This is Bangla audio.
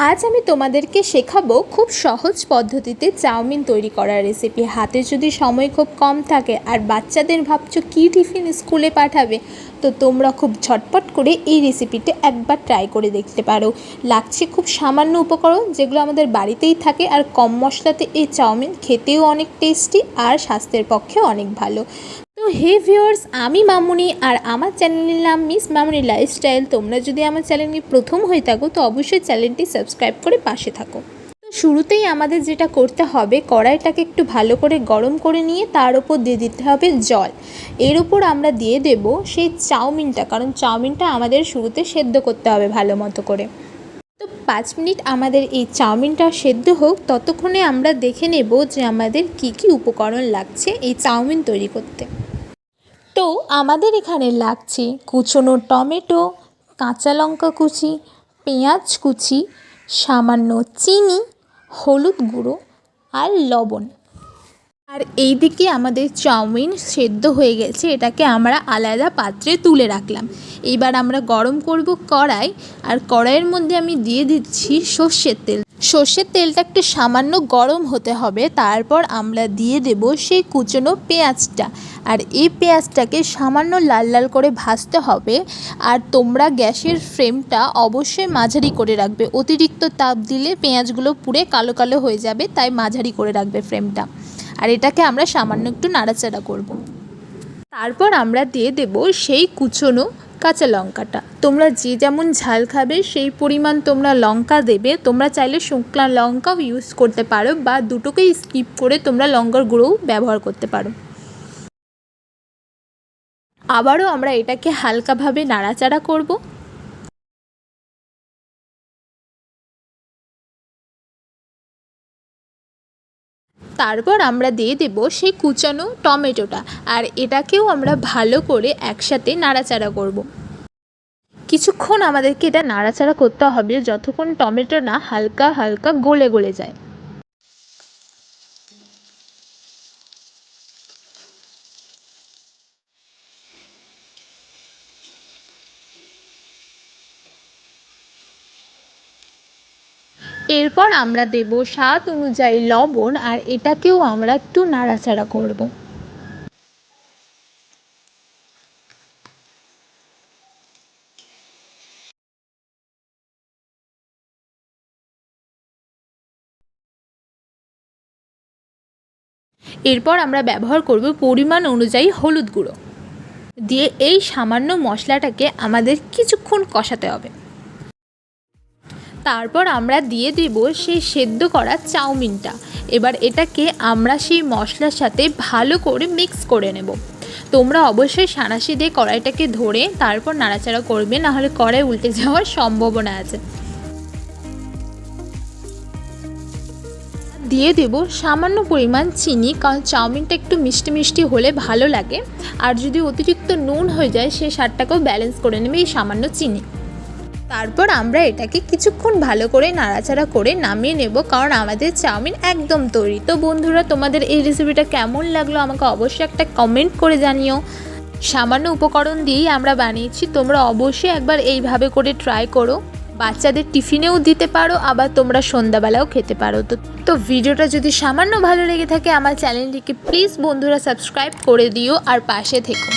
আজ আমি তোমাদেরকে শেখাবো খুব সহজ পদ্ধতিতে চাউমিন তৈরি করার রেসিপি হাতে যদি সময় খুব কম থাকে আর বাচ্চাদের ভাবছ কী টিফিন স্কুলে পাঠাবে তো তোমরা খুব ঝটপট করে এই রেসিপিটা একবার ট্রাই করে দেখতে পারো। লাগছে খুব সামান্য উপকরণ যেগুলো আমাদের বাড়িতেই থাকে আর কম মশলাতে এই চাউমিন খেতেও অনেক টেস্টি আর স্বাস্থ্যের পক্ষে অনেক ভালো। তো হে ভিউয়ার্স আমি মামুনি আর আমার চ্যানেলের নাম মিস মামুনি লাইফস্টাইল তোমরা যদি আমার চ্যানেলটি প্রথম হয়ে থাকো, তো অবশ্যই চ্যানেলটি সাবস্ক্রাইব করে পাশে থাকো। শুরুতেই আমাদের যেটা করতে হবে, কড়াইটাকে একটু ভালো করে গরম করে নিয়ে তার উপর দিয়ে দিতে হবে জল। এর উপর আমরা দিয়ে দেব সেই চাউমিনটা, কারণ চাউমিনটা আমাদের শুরুতে সেদ্ধ করতে হবে ভালো মতো করে। তো পাঁচ মিনিট আমাদের এই চাউমিনটা সেদ্ধ হোক, ততক্ষণে আমরা দেখে নেব যে আমাদের কি কি উপকরণ লাগছে এই চাউমিন তৈরি করতে। তো আমাদের এখানে লাগছে কুচনো টমেটো, কাঁচা লঙ্কা কুচি, পেঁয়াজ কুচি, সামান্য চিনি হলুদ গুঁড়ো আর লবণ। আর এই দিকে আমাদের চাউমিন সেদ্ধ হয়ে গেছে, এটাকে আমরা আলাদা পাত্রে তুলে রাখলাম। এইবার আমরা গরম করব কড়াই, আর কড়াইয়ের মধ্যে আমি দিয়ে দিচ্ছি সর্ষের তেল। সর্ষের তেলটা একটু সামান্য গরম হতে হবে, তারপর আমরা দিয়ে দেব সেই কুচনো পেঁয়াজটা। আর এই পেঁয়াজটাকে সামান্য লাল লাল করে ভাজতে হবে, আর তোমরা গ্যাসের ফ্লেমটা অবশ্যই মাঝারি করে রাখবে। অতিরিক্ত তাপ দিলে পেঁয়াজগুলো পুড়ে কালো কালো হয়ে যাবে, তাই মাঝারি করে রাখবে ফ্রেমটা আর এটাকে আমরা সামান্য একটু নাড়াচাড়া করব। তারপর আমরা দিয়ে দেব সেই কুচনো কাঁচা লঙ্কাটা। তোমরা যে যেমন ঝাল খাবে, সেই পরিমাণ তোমরা লঙ্কা দেবে। তোমরা চাইলে শুকনা লঙ্কাও ইউজ করতে পারো বা দুটোকেই স্কিপ করে তোমরা লঙ্কার গুঁড়োও ব্যবহার করতে পারো। আবারও আমরা এটাকে হালকাভাবে নাড়াচাড়া করব। তারপর আমরা দিয়ে দেব সেই কুচানো টমেটোটা আর এটাকেও আমরা ভালো করে একসাথে নাড়াচাড়া করব। কিছুক্ষণ আমাদেরকে এটা নাড়াচাড়া করতে হবে যতক্ষণ টমেটো না হালকা হালকা গলে গলে যায় এরপর আমরা দেব স্বাদ অনুযায়ী লবণ আর এটাকেও আমরা একটু নাড়াচাড়া করব। এরপর আমরা ব্যবহার করব পরিমাণ অনুযায়ী হলুদ গুঁড়ো। দিয়ে এই সামান্য মশলাটাকে আমাদের কিছুক্ষণ কষাতে হবে। তারপর আমরা দিয়ে দেব সেই সেদ্ধ করা চাউমিনটা। এবার এটাকে আমরা সেই মশলার সাথে ভালো করে মিক্স করে নেব। তোমরা অবশ্যই সাঁড়াশি দিয়ে কড়াইটাকে ধরে তারপর নাড়াচাড়া করবে, নাহলে কড়াই উল্টে যাওয়ার সম্ভাবনা আছে। দিয়ে দেব সামান্য পরিমাণ চিনি, কারণ চাউমিনটা একটু মিষ্টি মিষ্টি হলে ভালো লাগে। আর যদি অতিরিক্ত নুন হয়ে যায় সে স্বাদটাকেও ব্যালেন্স করে নেবে এই সামান্য চিনি। তারপর আমরা এটাকে কিছুক্ষণ ভালো করে নাড়াচাড়া করে নামিয়ে নেব, কারণ আমাদের চাউমিন একদম তৈরি। তো বন্ধুরা, তোমাদের এই রেসিপিটা কেমন লাগল আমাকে অবশ্যই একটা কমেন্ট করে জানিও। সামান্য উপকরণ দিয়েই আমরা বানিয়েছি, তোমরা অবশ্যই একবার এইভাবে করে ট্রাই করো। বাচ্চাদের টিফিনেও দিতে পারো, আবার তোমরা সন্ধ্যাবেলাও খেতে পারো। তো তো ভিডিওটা যদি সামান্য ভালো লেগে থাকে, আমার চ্যানেলটিকে প্লিজ বন্ধুরা সাবস্ক্রাইব করে দিও আর পাশে থেকো।